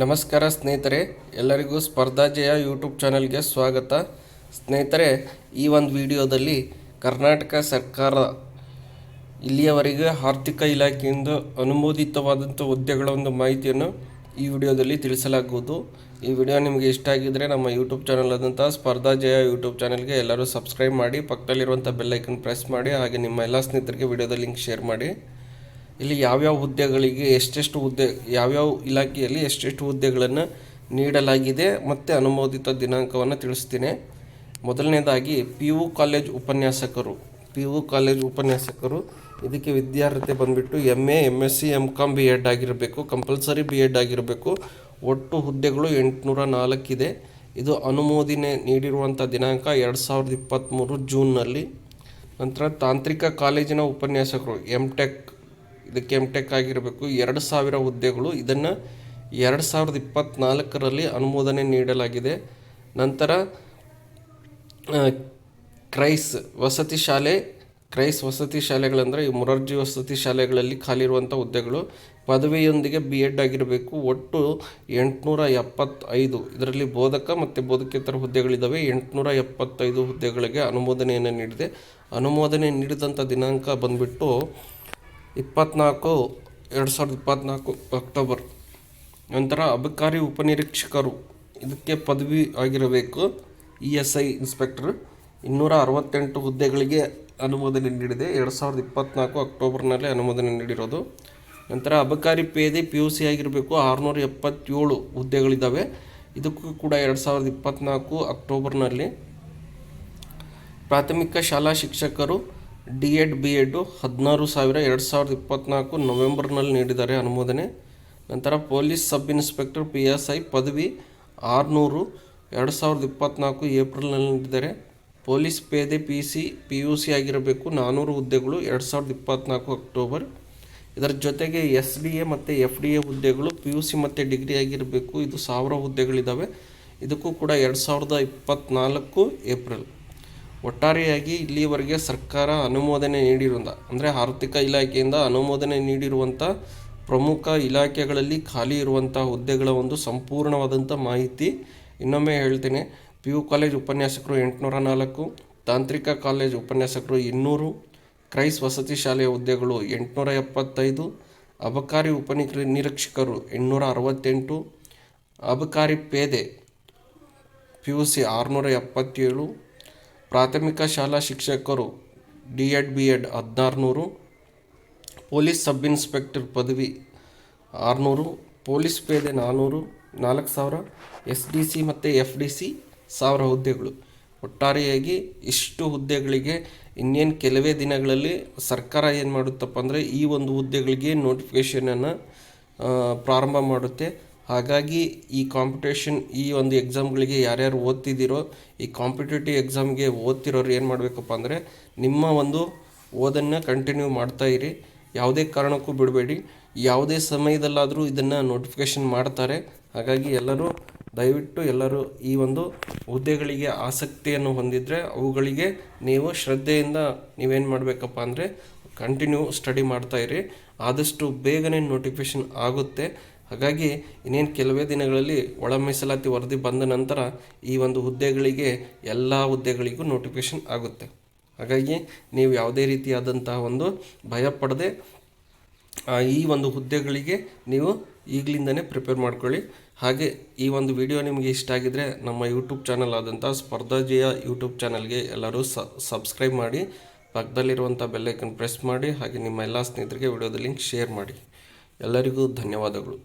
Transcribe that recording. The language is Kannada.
ನಮಸ್ಕಾರ ಸ್ನೇಹಿತರೆ, ಎಲ್ಲರಿಗೂ ಸ್ಪರ್ಧಾಜಯ ಯೂಟ್ಯೂಬ್ ಚಾನಲ್ಗೆ ಸ್ವಾಗತ. ಸ್ನೇಹಿತರೆ, ಈ ಒಂದು ವಿಡಿಯೋದಲ್ಲಿ ಕರ್ನಾಟಕ ಸರ್ಕಾರ ಇಲ್ಲಿಯವರೆಗೆ ಆರ್ಥಿಕ ಇಲಾಖೆಯಿಂದ ಅನುಮೋದಿತವಾದಂಥ ಹುದ್ದೆಗಳ ಒಂದು ಮಾಹಿತಿಯನ್ನು ಈ ವಿಡಿಯೋದಲ್ಲಿ ತಿಳಿಸಲಾಗುವುದು. ಈ ವಿಡಿಯೋ ನಿಮಗೆ ಇಷ್ಟ ಆಗಿದ್ದರೆ ನಮ್ಮ ಯೂಟ್ಯೂಬ್ ಚಾನಲ್ ಆದಂಥ ಸ್ಪರ್ಧಾಜಯ ಯೂಟ್ಯೂಬ್ ಚಾನಲ್ಗೆ ಎಲ್ಲರೂ ಸಬ್ಸ್ಕ್ರೈಬ್ ಮಾಡಿ, ಪಕ್ಕದಲ್ಲಿರುವಂಥ ಬೆಲ್ಲೈಕನ್ ಪ್ರೆಸ್ ಮಾಡಿ, ಹಾಗೆ ನಿಮ್ಮ ಎಲ್ಲ ಸ್ನೇಹಿತರಿಗೆ ವಿಡಿಯೋದ ಲಿಂಕ್ ಶೇರ್ ಮಾಡಿ. ಇಲ್ಲಿ ಯಾವ್ಯಾವ ಹುದ್ದೆಗಳಿಗೆ ಎಷ್ಟೆಷ್ಟು ಹುದ್ದೆ, ಯಾವ್ಯಾವ ಇಲಾಖೆಯಲ್ಲಿ ಎಷ್ಟೆಷ್ಟು ಹುದ್ದೆಗಳನ್ನು ನೀಡಲಾಗಿದೆ ಮತ್ತು ಅನುಮೋದಿತ ದಿನಾಂಕವನ್ನು ತಿಳಿಸ್ತೀನಿ. ಮೊದಲನೇದಾಗಿ ಪಿ ಯು ಕಾಲೇಜ್ ಉಪನ್ಯಾಸಕರು ಪಿ ಯು ಕಾಲೇಜ್ ಉಪನ್ಯಾಸಕರು, ಇದಕ್ಕೆ ವಿದ್ಯಾರ್ಹತೆ ಬಂದುಬಿಟ್ಟು M A M S C M com B Ed ಆಗಿರಬೇಕು ಕಂಪಲ್ಸರಿ ಬಿ ಎಡ್ ಆಗಿರಬೇಕು. ಒಟ್ಟು ಹುದ್ದೆಗಳು ಎಂಟುನೂರ ನಾಲ್ಕಿದೆ ಇದು. ಅನುಮೋದನೆ ನೀಡಿರುವಂಥ ದಿನಾಂಕ ಎರಡು ಸಾವಿರದ ಇಪ್ಪತ್ತ್ಮೂರು ಜೂನ್ನಲ್ಲಿ. ನಂತರ ತಾಂತ್ರಿಕ ಕಾಲೇಜಿನ ಉಪನ್ಯಾಸಕರು ಎಂ ಟೆಕ್ ಇದಕ್ಕೆ ಎಂ ಟೆಕ್ ಆಗಿರಬೇಕು. ಎರಡು ಸಾವಿರ ಹುದ್ದೆಗಳು. ಇದನ್ನು ಎರಡು ಸಾವಿರದ ಇಪ್ಪತ್ತ್ನಾಲ್ಕರಲ್ಲಿ ಅನುಮೋದನೆ ನೀಡಲಾಗಿದೆ. ನಂತರ ಕ್ರೈಸ್ ವಸತಿ ಶಾಲೆ, ಕ್ರೈಸ್ ವಸತಿ ಶಾಲೆಗಳಂದರೆ ಈ ಮೊರಾರ್ಜಿ ವಸತಿ ಶಾಲೆಗಳಲ್ಲಿ ಖಾಲಿ ಇರುವಂಥ ಹುದ್ದೆಗಳು. ಪದವಿಯೊಂದಿಗೆ ಬಿ ಎಡ್ ಆಗಿರಬೇಕು. ಒಟ್ಟು ಎಂಟುನೂರ ಎಪ್ಪತ್ತೈದು ಇದರಲ್ಲಿ ಬೋಧಕ ಮತ್ತು ಬೋಧಕೇತರ ಹುದ್ದೆಗಳಿದ್ದಾವೆ ಎಂಟುನೂರ ಎಪ್ಪತ್ತೈದು ಹುದ್ದೆಗಳಿಗೆ ಅನುಮೋದನೆಯನ್ನು ನೀಡಿದೆ. ಅನುಮೋದನೆ ನೀಡಿದಂಥ ದಿನಾಂಕ ಬಂದುಬಿಟ್ಟು ಇಪ್ಪತ್ನಾಲ್ಕು, ಎರಡು ಸಾವಿರದ ಇಪ್ಪತ್ನಾಲ್ಕು ಅಕ್ಟೋಬರ್. ನಂತರ ಅಬಕಾರಿ ಉಪನಿರೀಕ್ಷಕರು. ಇದಕ್ಕೆ ಪದವಿ ಆಗಿರಬೇಕು. E S I inspector. ಇನ್ನೂರ ಅರವತ್ತೆಂಟು ಹುದ್ದೆಗಳಿಗೆ ಅನುಮೋದನೆ ನೀಡಿದೆ. ಎರಡು ಸಾವಿರದ ಇಪ್ಪತ್ನಾಲ್ಕು ಅಕ್ಟೋಬರ್ನಲ್ಲಿ ಅನುಮೋದನೆ ನೀಡಿರೋದು. ನಂತರ ಅಬಕಾರಿ ಪೇದೆ ಪಿ ಯು ಸಿ ಆಗಿರಬೇಕು. ಆರುನೂರ ಎಪ್ಪತ್ತೇಳು ಹುದ್ದೆಗಳಿದ್ದಾವೆ. ಇದಕ್ಕೂ ಕೂಡ ಎರಡು ಸಾವಿರದ ಇಪ್ಪತ್ನಾಲ್ಕು ಅಕ್ಟೋಬರ್ನಲ್ಲಿ. ಪ್ರಾಥಮಿಕ ಶಾಲಾ ಶಿಕ್ಷಕರು ಡಿ ಎಡ್, ಬಿ ಎಡ್ಡು ಹದಿನಾರು ಸಾವಿರ ಎರಡು ಸಾವಿರದ ಇಪ್ಪತ್ತ್ನಾಲ್ಕು ನವೆಂಬರ್ನಲ್ಲಿ ನೀಡಿದ್ದಾರೆ ಅನುಮೋದನೆ. ನಂತರ police sub inspector P S I ಪದವಿ ಆರುನೂರು ಎರಡು ಸಾವಿರದ ಇಪ್ಪತ್ತ್ನಾಲ್ಕು ಏಪ್ರಿಲ್ನಲ್ಲಿ ನೀಡಿದ್ದಾರೆ. ಪೊಲೀಸ್ ಪೇದೆ P C, P U C ಆಗಿರಬೇಕು. ನಾನ್ನೂರು ಹುದ್ದೆಗಳು ಎರಡು ಸಾವಿರದ ಇಪ್ಪತ್ತ್ನಾಲ್ಕು ಅಕ್ಟೋಬರ್. ಇದರ ಜೊತೆಗೆ ಎಸ್ ಡಿ ಎ ಮತ್ತು ಎಫ್ ಡಿ ಎ ಹುದ್ದೆಗಳು ಪಿ ಯು ಸಿ ಮತ್ತು ಡಿಗ್ರಿ ಆಗಿರಬೇಕು. ಇದು ಸಾವಿರ ಹುದ್ದೆಗಳಿದ್ದಾವೆ ಇದಕ್ಕೂ ಕೂಡ ಎರಡು ಸಾವಿರದ ಇಪ್ಪತ್ತ್ನಾಲ್ಕು ಏಪ್ರಿಲ್. ಒಟ್ಟಾರೆಯಾಗಿ ಇಲ್ಲಿಯವರೆಗೆ ಸರ್ಕಾರ ಅನುಮೋದನೆ ನೀಡಿರುವಂಥ ಅಂದರೆ ಆರ್ಥಿಕ ಇಲಾಖೆಯಿಂದ ಅನುಮೋದನೆ ನೀಡಿರುವಂಥ ಪ್ರಮುಖ ಇಲಾಖೆಗಳಲ್ಲಿ ಖಾಲಿ ಇರುವಂಥ ಹುದ್ದೆಗಳ ಒಂದು ಸಂಪೂರ್ಣವಾದಂಥ ಮಾಹಿತಿ ಇನ್ನೊಮ್ಮೆ ಹೇಳ್ತೀನಿ. ಪಿ ಯು ಕಾಲೇಜ್ ಉಪನ್ಯಾಸಕರು ಎಂಟುನೂರ ನಾಲ್ಕು, ತಾಂತ್ರಿಕ ಕಾಲೇಜ್ ಉಪನ್ಯಾಸಕರು ಇನ್ನೂರು, ಕ್ರೈಸ್ ವಸತಿ ಶಾಲೆಯ ಹುದ್ದೆಗಳು ಎಂಟುನೂರ ಎಪ್ಪತ್ತೈದು, ಅಬಕಾರಿ ಉಪನಿ ನಿರೀಕ್ಷಕರು ಎಂಟುನೂರ ಅರವತ್ತೆಂಟು, ಅಬಕಾರಿ ಪೇದೆ ಪಿ ಯು ಸಿ ಆರುನೂರ ಎಪ್ಪತ್ತೇಳು ಪ್ರಾಥಮಿಕ ಶಾಲಾ ಶಿಕ್ಷಕರು ಡಿ ಎಡ್ ಬಿ ಎಡ್ ಹದಿನಾರುನೂರು, ಪೊಲೀಸ್ ಸಬ್ ಇನ್ಸ್ಪೆಕ್ಟರ್ ಪದವಿ ಆರುನೂರು, ಪೊಲೀಸ್ ಪೇದೆ ನಾನ್ನೂರು ನಾಲ್ಕು ಸಾವಿರ ಎಸ್ ಡಿ ಸಿ ಮತ್ತು ಎಫ್ ಡಿ ಸಿ ಸಾವಿರ ಹುದ್ದೆಗಳು. ಒಟ್ಟಾರೆಯಾಗಿ ಇಷ್ಟು ಹುದ್ದೆಗಳಿಗೆ ಇನ್ನೇನು ಕೆಲವೇ ದಿನಗಳಲ್ಲಿ ಸರ್ಕಾರ ಏನು ಮಾಡುತ್ತಪ್ಪ ಅಂದರೆ ಈ ಒಂದು ಹುದ್ದೆಗಳಿಗೆ ನೋಟಿಫಿಕೇಷನನ್ನು ಪ್ರಾರಂಭ ಮಾಡುತ್ತೆ. ಹಾಗಾಗಿ ಈ ಕಾಂಪಿಟೇಷನ್ ಈ ಒಂದು ಎಕ್ಸಾಮ್ಗಳಿಗೆ ಯಾರ್ಯಾರು ಓದ್ತಿದ್ದೀರೋ, ಈ ಕಾಂಪಿಟೇಟಿವ್ ಎಕ್ಸಾಮ್ಗೆ ಓದ್ತಿರೋರು ಏನು ಮಾಡಬೇಕಪ್ಪ ಅಂದರೆ, ನಿಮ್ಮ ಒಂದು ಓದನ್ನು ಕಂಟಿನ್ಯೂ ಮಾಡ್ತಾ ಇರಿ. ಯಾವುದೇ ಕಾರಣಕ್ಕೂ ಬಿಡಬೇಡಿ. ಯಾವುದೇ ಸಮಯದಲ್ಲಾದರೂ ಇದನ್ನು ನೋಟಿಫಿಕೇಷನ್ ಮಾಡ್ತಾರೆ. ಹಾಗಾಗಿ ಎಲ್ಲರೂ ದಯವಿಟ್ಟು ಎಲ್ಲರೂ ಈ ಒಂದು ಹುದ್ದೆಗಳಿಗೆ ಆಸಕ್ತಿಯನ್ನು ಹೊಂದಿದರೆ ಅವುಗಳಿಗೆ ನೀವು ಶ್ರದ್ಧೆಯಿಂದ ನೀವೇನು ಮಾಡಬೇಕಪ್ಪ ಅಂದರೆ ಕಂಟಿನ್ಯೂ ಸ್ಟಡಿ ಮಾಡ್ತಾ ಇರಿ. ಆದಷ್ಟು ಬೇಗನೆ ನೋಟಿಫಿಕೇಷನ್ ಆಗುತ್ತೆ. ಹಾಗಾಗಿ ಇನ್ನೇನು ಕೆಲವೇ ದಿನಗಳಲ್ಲಿ ಒಳ ಮೀಸಲಾತಿ ವರದಿ ಬಂದ ನಂತರ ಈ ಒಂದು ಹುದ್ದೆಗಳಿಗೆ ಎಲ್ಲ ಹುದ್ದೆಗಳಿಗೂ ನೋಟಿಫಿಕೇಷನ್ ಆಗುತ್ತೆ. ಹಾಗಾಗಿ ನೀವು ಯಾವುದೇ ರೀತಿಯಾದಂತಹ ಒಂದು ಭಯ ಪಡದೆ ಈ ಒಂದು ಹುದ್ದೆಗಳಿಗೆ ನೀವು ಈಗಲಿಂದನೇ ಪ್ರಿಪೇರ್ ಮಾಡ್ಕೊಳ್ಳಿ. ಹಾಗೆ ಈ ಒಂದು ವಿಡಿಯೋ ನಿಮಗೆ ಇಷ್ಟ ಆಗಿದ್ದರೆ ನಮ್ಮ ಯೂಟ್ಯೂಬ್ ಚಾನಲ್ ಆದಂಥ ಸ್ಪರ್ಧಾಜಿಯ ಯೂಟ್ಯೂಬ್ ಚಾನಲ್ಗೆ ಎಲ್ಲರೂ ಸಬ್ಸ್ಕ್ರೈಬ್ ಮಾಡಿ ಪಕ್ಕದಲ್ಲಿರುವಂಥ ಬೆಲ್ಲೈಕನ್ ಪ್ರೆಸ್ ಮಾಡಿ, ಹಾಗೆ ನಿಮ್ಮ ಎಲ್ಲ ಸ್ನೇಹಿತರಿಗೆ ವಿಡಿಯೋದ ಲಿಂಕ್ ಶೇರ್ ಮಾಡಿ. ಎಲ್ಲರಿಗೂ ಧನ್ಯವಾದಗಳು.